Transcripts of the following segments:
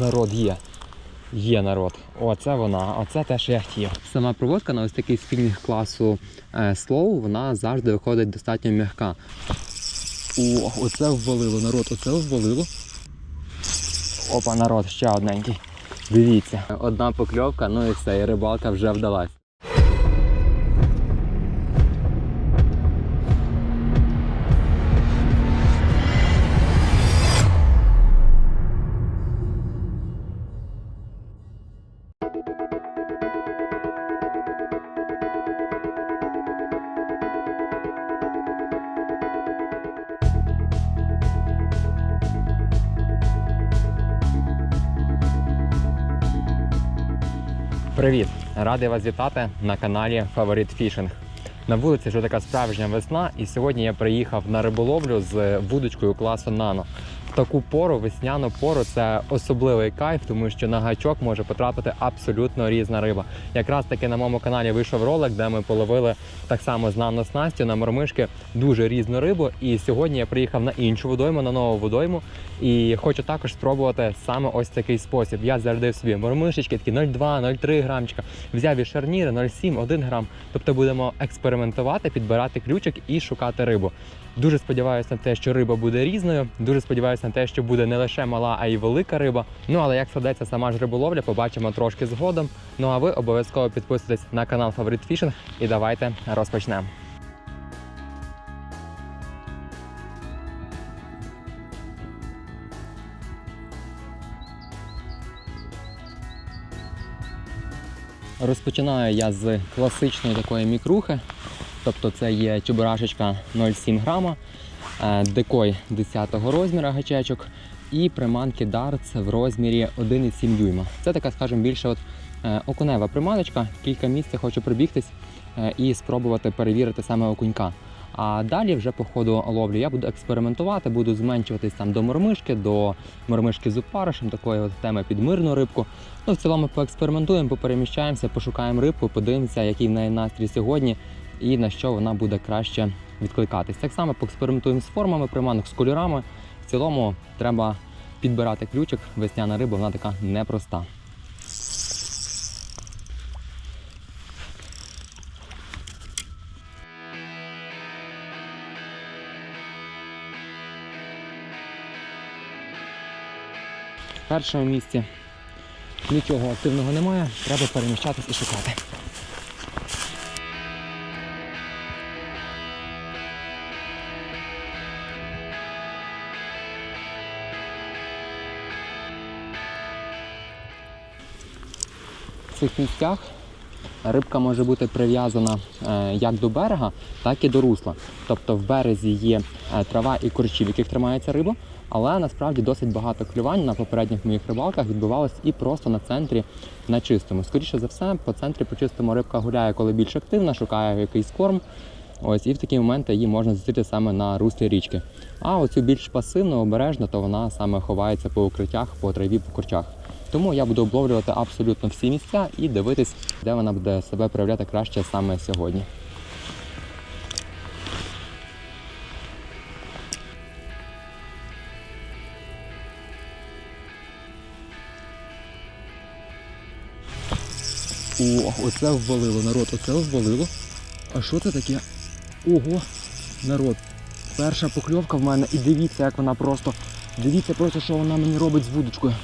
Народ є. Є народ. Оце вона, оце те, що я хотів. Сама проводка на ось такий спільних класу е, слоу, вона завжди виходить достатньо м'яка. О, оце ввалило, народ, оце ввалило. Опа, народ, ще одненький. Дивіться, одна покльовка, ну і все, і рибалка вже вдалась. Привіт! Радий вас вітати на каналі Фаворит Фішинг. На вулиці вже така справжня весна, і сьогодні я приїхав на риболовлю з вудочкою класу Нано. Таку пору, весняну пору, це особливий кайф, тому що на гачок може потрапити абсолютно різна риба. Якраз таки на моєму каналі вийшов ролик, де ми половили так само з нано на мормишки дуже різну рибу. І сьогодні я приїхав на іншу водойму, на нову водойму. І хочу також спробувати саме ось такий спосіб. Я зарядив собі мормишечки, такі 0,2-0,3 грамчика. Взяв і шарніри 0,7, 1 грам. Тобто будемо експериментувати, підбирати ключик і шукати рибу. Дуже сподіваюся на те, що риба буде різною. Дуже сподіваюся на те, що буде не лише мала, а й велика риба. Ну але як складеться сама ж риболовля, побачимо трошки згодом. Ну а ви обов'язково підписуйтесь на канал Фаворит Фішинг і давайте розпочнемо. Розпочинаю я з класичної такої мікрухи. Тобто це є чебурашечка 0,7 грама, е, декой 10-го розміру гачечок і приманки Darts в розмірі 1,7 дюйма. Це така, скажімо, більше от е, окунева приманочка. Кілька місць хочу пробігтись е, і спробувати перевірити саме окунька. А далі вже по ходу ловлі я буду експериментувати, буду зменшуватись там до мормишки, до мормишки з опаришем, такої от теми під мирну рибку. Ну, в цілому поекспериментуємо, попереміщаємося, пошукаємо рибку, подивимося, який в неї настрій сьогодні і на що вона буде краще відкликатись. Так само поекспериментуємо з формами приманок, з кольорами. В цілому треба підбирати ключик. Весняна риба, вона така непроста. В першому місці нічого активного немає, треба переміщатись і шукати. Цих місцях рибка може бути прив'язана е, як до берега, так і до русла. Тобто в березі є е, трава і корчі, в яких тримається риба, але насправді досить багато клювань на попередніх моїх рибалках відбувалось і просто на центрі на чистому. Скоріше за все, по центрі по чистому рибка гуляє, коли більш активна, шукає якийсь корм. Ось і в такі моменти її можна зустріти саме на руслі річки. А оцю більш пасивну, обережну, то вона саме ховається по укриттях, по траві, по курчах. Тому я буду обловлювати абсолютно всі місця і дивитись, де вона буде себе проявляти краще саме сьогодні. О, оце ввалило, народ, оце ввалило. А що це таке? Ого, народ. Перша покльовка в мене і дивіться, як вона просто. Дивіться просто, що вона мені робить з вудочкою.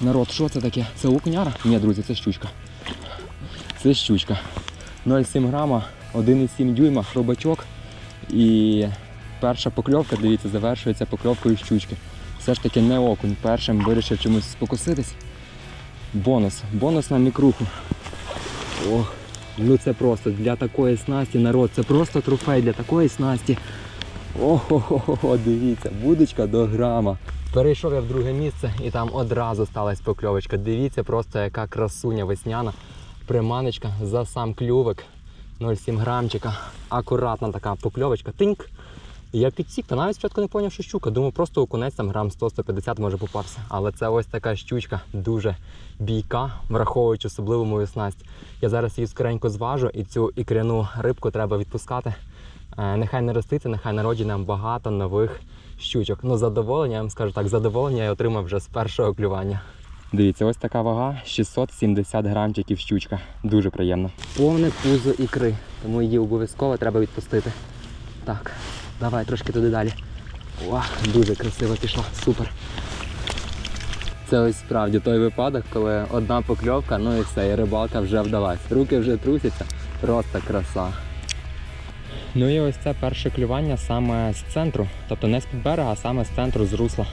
Народ, що це таке? Це окуняра? Ні, друзі, це щучка. Це щучка. 0,7 грама, 1,7 дюйма, хробачок. І перша покльовка, дивіться, завершується покльовкою щучки. Все ж таки не окунь. Першим вирішив чомусь спокуситись. Бонус. Бонус на мікруху. Ох, ну це просто для такої снасті, народ, це просто трофей для такої снасті. Ого, дивіться, будочка до грама. Перейшов я в друге місце і там одразу сталася покльовочка. Дивіться, просто яка красуня весняна. Приманочка за сам клювик. 0,7 грамчика. Акуратна така покльовочка. Тиньк. Я підсік, та навіть спочатку не зрозумів, що щука. Думаю, просто окунець там грам 100-150 може попався. Але це ось така щучка, дуже бійка, враховуючи особливу мою снасть. Я зараз її скоренько зважу і цю ікряну рибку треба відпускати. Е, Нехай не роститься, нехай народі нам багато нових щучок. Ну, задоволення, я вам скажу так, задоволення я отримав вже з першого клювання. Дивіться, ось така вага 670 грамчиків щучка. Дуже приємно. Повне пузо ікри, тому її обов'язково треба відпустити. Так, давай трошки туди далі. О, дуже красиво пішло, супер. Це ось справді той випадок, коли одна покльовка, ну і все, і рибалка вже вдалась. Руки вже трусяться, просто краса. Ну і ось це перше клювання саме з центру, тобто не з-під берега, а саме з центру, з русла.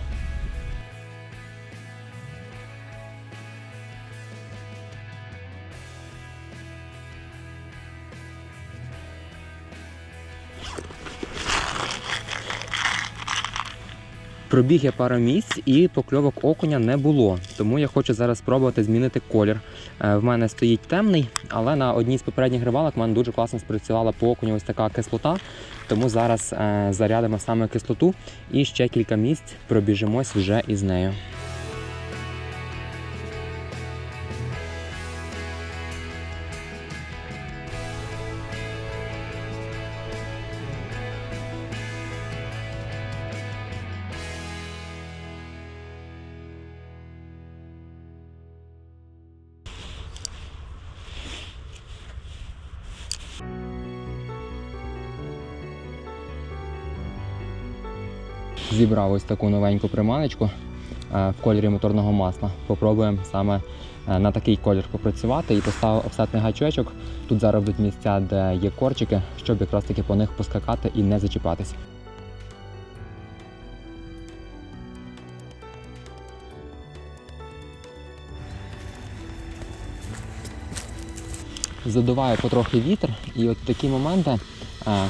Пробіг я пару місць і покльовок окуня не було. Тому я хочу зараз спробувати змінити колір. Е, В мене стоїть темний, але на одній з попередніх рибалок в мене дуже класно спрацювала по окуню ось така кислота. Тому зараз е, зарядимо саме кислоту і ще кілька місць пробіжимось вже із нею. Зібрав ось таку новеньку приманочку е, в кольорі моторного масла. Попробуємо саме е, на такий колір попрацювати і поставив офсетний гачочок. Тут зараз будуть місця, де є корчики, щоб якраз таки по них поскакати і не зачіпатись. Задуває потрохи вітер, і от такі моменти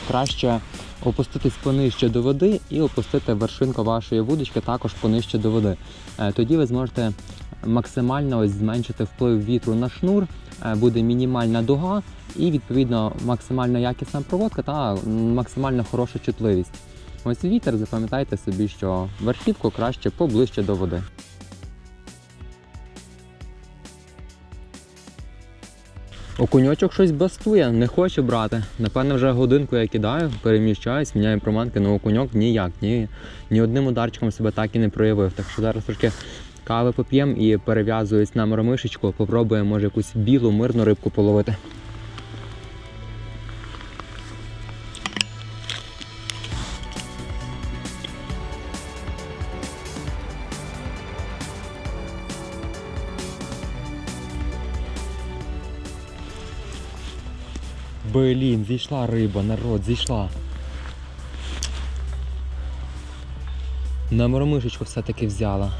краще опуститись понижче до води і опустити вершинку вашої вудочки також понижче до води. Е, Тоді ви зможете максимально ось зменшити вплив вітру на шнур, е, буде мінімальна дуга і відповідно максимально якісна проводка та максимально хороша чутливість. Ось вітер, запам'ятайте собі, що верхівку краще поближче до води. Окуньочок щось бастує, не хоче брати. Напевне, вже годинку я кидаю, переміщаюсь, міняю проманки, але окуньок ніяк, ні, ні одним ударчиком себе так і не проявив. Так що зараз трошки кави поп'ємо і перев'язуюсь на мормишечку, попробуємо, може, якусь білу, мирну рибку половити. Блін, зійшла риба, народ, зійшла. На мормишечку все-таки взяла.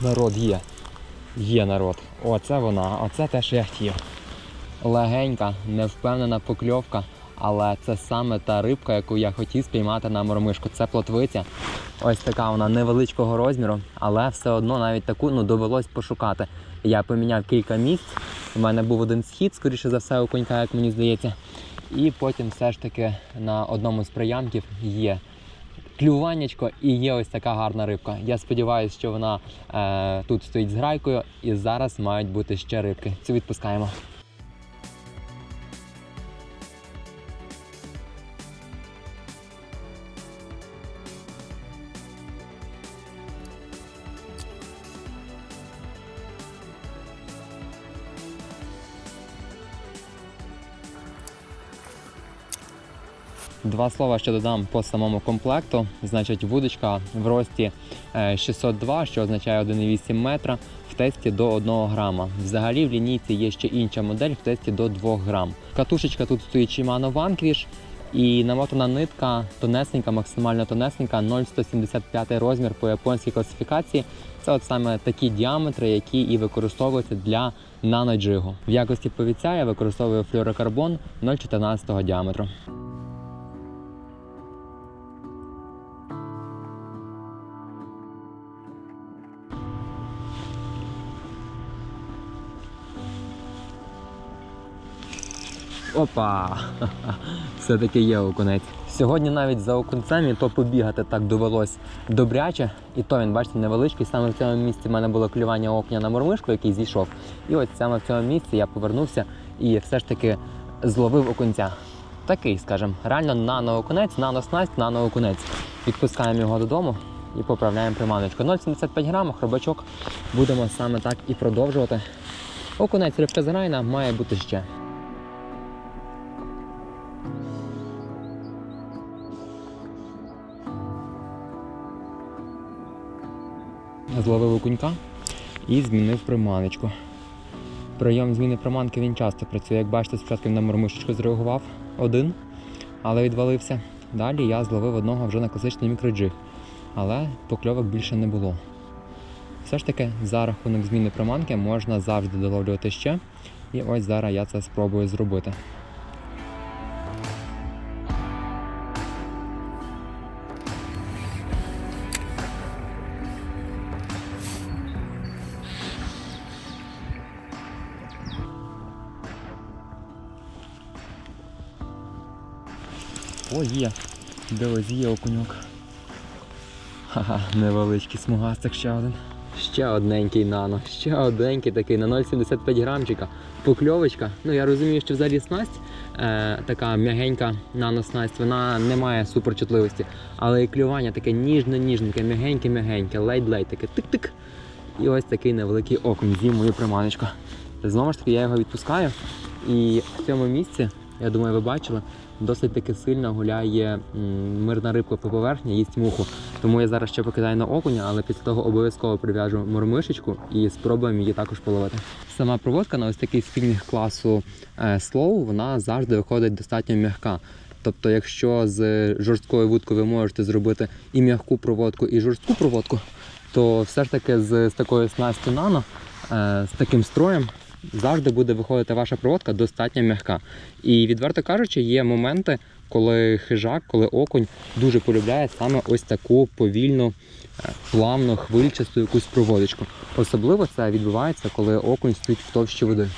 Народ є. Є народ. Оце вона, оце те, що я хотів. Легенька, невпевнена покльовка, але це саме та рибка, яку я хотів спіймати на мормишку. Це плотвиця. Ось така вона невеличкого розміру, але все одно навіть таку ну, довелось пошукати. Я поміняв кілька місць. У мене був один схід, скоріше за все, у конька, як мені здається. І потім все ж таки на одному з приямків є клюваннячко і є ось така гарна рибка. Я сподіваюся, що вона е, тут стоїть з грайкою, і зараз мають бути ще рибки. Цю відпускаємо. Два слова ще додам по самому комплекту. Значить, вудочка в рості е, 602, що означає 1,8 метра, в тесті до 1 грама. Взагалі в лінійці є ще інша модель в тесті до 2 грам. Катушечка тут стоїть Shimano Vanquish і намотана нитка тонесенька, максимально тонесенька, 0,175 розмір по японській класифікації. Це от саме такі діаметри, які і використовуються для наноджигу. В якості повіця використовую флюорокарбон 0,14 діаметру. Опа! Все-таки є окунець. Сьогодні навіть за окунцем і то побігати так довелось добряче. І то він, бачите, невеличкий. Саме в цьому місці в мене було клювання окуня на мормишку, який зійшов. І от саме в цьому місці я повернувся і все ж таки зловив окунця. Такий, скажімо, реально нано-окунець, нано-снасть, нано-окунець. Відпускаємо його додому і поправляємо приманочку. 0,75 грамів, хробачок. Будемо саме так і продовжувати. Окунець рибка зарайна має бути ще. Зловив окунька і змінив приманочку. Прийом зміни приманки він часто працює. Як бачите, спочатку він на мормишечку зреагував один, але відвалився. Далі я зловив одного вже на класичний мікроджиг, але покльовок більше не було. Все ж таки, за рахунок зміни приманки можна завжди доловлювати ще. І ось зараз я це спробую зробити. О, є. Дивись, є окуньок. Ха-ха, невеличкий смугастик ще один. Ще одненький нано, ще одненький такий на 0,75 грамчика. Покльовочка. Ну я розумію, що взагалі снасть е, така м'ягенька наноснасть, вона не має суперчутливості. Але і клювання таке ніжне-ніжненьке, м'ягеньке-м'ягеньке, ледь-ледь таке тик-тик. І ось такий невеликий окунь з'їв мою приманочку. Знову ж таки, я його відпускаю. І в цьому місці, я думаю, ви бачили, досить таки сильно гуляє мирна рибка по поверхні, їсть муху. Тому я зараз ще покидаю на окуня, але після того обов'язково прив'яжу мормишечку і спробуємо її також половити. Сама проводка на ось такий спінінг класу е, slow, вона завжди виходить достатньо м'яка. Тобто, якщо з жорсткою вудкою ви можете зробити і м'яку проводку, і жорстку проводку, то все ж таки з, з такою снастю нано, е, з таким строєм, завжди буде виходити ваша проводка достатньо м'яка. І відверто кажучи, є моменти, коли хижак, коли окунь дуже полюбляє саме ось таку повільну, е, плавну, хвильчасту якусь проводочку. Особливо це відбувається, коли окунь стоїть в товщі води.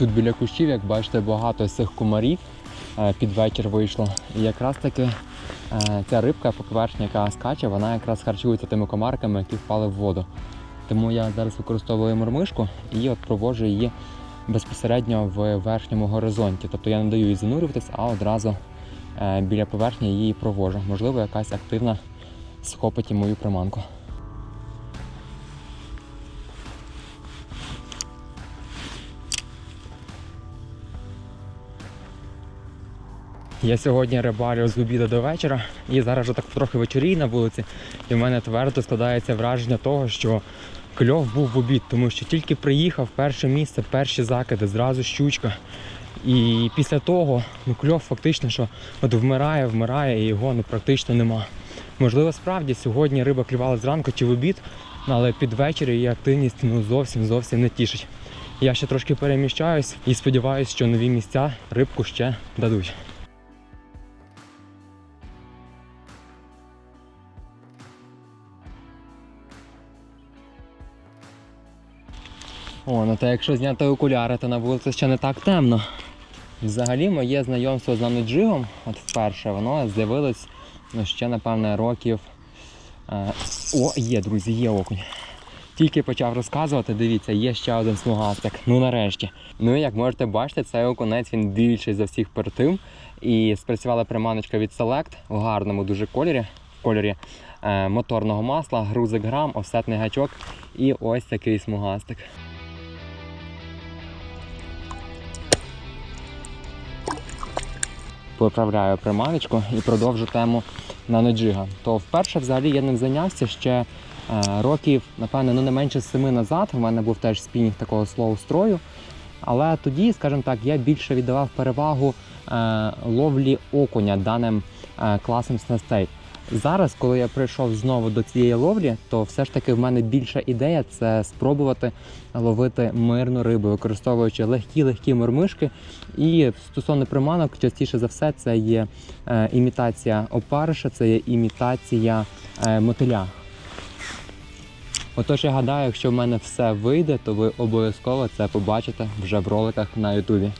Тут біля кущів, як бачите, багато цих комарів е, під вечір вийшло. І якраз таки е, ця рибка по поверхні, яка скаче, вона якраз харчується тими комарками, які впали в воду. Тому я зараз використовую мормишку і от проводжу її безпосередньо в верхньому горизонті. Тобто я не даю їй занурюватись, а одразу е, біля поверхні її провожу. Можливо, якась активна схопить і мою приманку. Я сьогодні рибалю з обіду до вечора і зараз вже так трохи вечорій на вулиці. І в мене твердо складається враження того, що кльов був в обід, тому що тільки приїхав перше місце, перші закиди, зразу щучка. І після того ну, кльов фактично що от вмирає, вмирає і його ну, практично нема. Можливо, справді сьогодні риба клювала зранку чи в обід, але під вечір її активність ну, зовсім зовсім не тішить. Я ще трошки переміщаюсь і сподіваюся, що нові місця рибку ще дадуть. О, ну то якщо зняти окуляри, то на вулиці ще не так темно. Взагалі, моє знайомство з наноджигом, от вперше, воно з'явилось ну, ще, напевне, років. Е... О, є, друзі, є окунь. Тільки почав розказувати, дивіться, є ще один смугастик. Ну нарешті. Ну і як можете бачити, цей окунець він більший за всіх перед тим. І спрацювала приманочка від Select в гарному дуже кольорі, в кольорі е, моторного масла, грузик грам, офсетний гачок і ось такий смугастик. Поправляю примарочку і продовжу тему наноджига. То вперше взагалі я ним зайнявся ще е, років, напевне, ну не менше семи назад. У мене був теж спінінг такого слоу строю. Але тоді, скажімо так, я більше віддавав перевагу е, ловлі окуня даним е, класом снастей. Зараз, коли я прийшов знову до цієї ловлі, то все ж таки в мене більша ідея це спробувати ловити мирну рибу, використовуючи легкі легкі мормишки. І стосовно приманок, частіше за все, це є е, імітація опариша, це є імітація е, мотиля. Отож, я гадаю, якщо в мене все вийде, то ви обов'язково це побачите вже в роликах на Ютубі.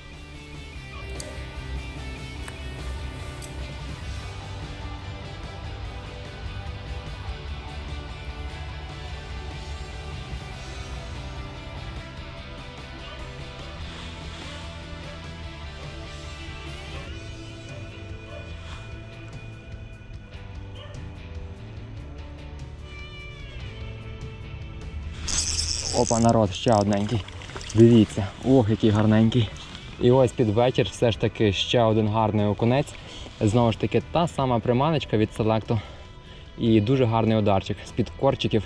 Опа, народ, ще одненький. Дивіться, ох, який гарненький. І ось під вечір все ж таки ще один гарний окунець. Знову ж таки, та сама приманочка від селекту. І дуже гарний ударчик з-під корчиків.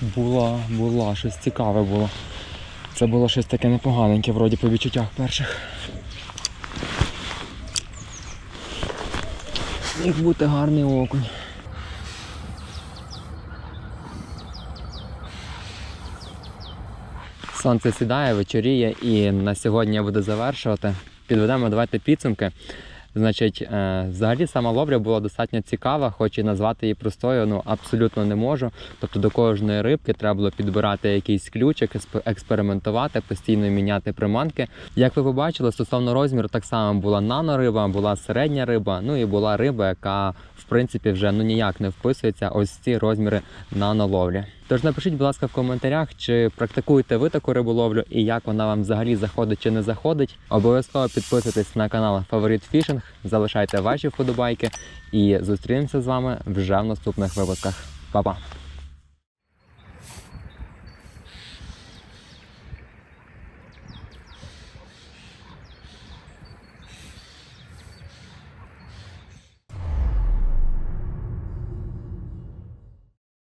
Була, була, щось цікаве було. Це було щось таке непоганеньке, вроді по відчуттях перших. Міг бути гарний окунь. Сонце сідає, вечоріє і на сьогодні я буду завершувати. Підведемо давайте підсумки. Значить, е, взагалі сама ловля була достатньо цікава, хоч і назвати її простою, ну абсолютно не можу. Тобто до кожної рибки треба було підбирати якийсь ключик, експериментувати, постійно міняти приманки. Як ви побачили, стосовно розміру, так само була нанориба, була середня риба, ну і була риба, яка в принципі вже ну ніяк не вписується ось ці розміри наноловлі. Тож напишіть, будь ласка, в коментарях, чи практикуєте ви таку риболовлю і як вона вам взагалі заходить чи не заходить. Обов'язково підписуйтесь на канал Фаворит Фішинг, залишайте ваші вподобайки і зустрінемося з вами вже в наступних випусках. Па-па!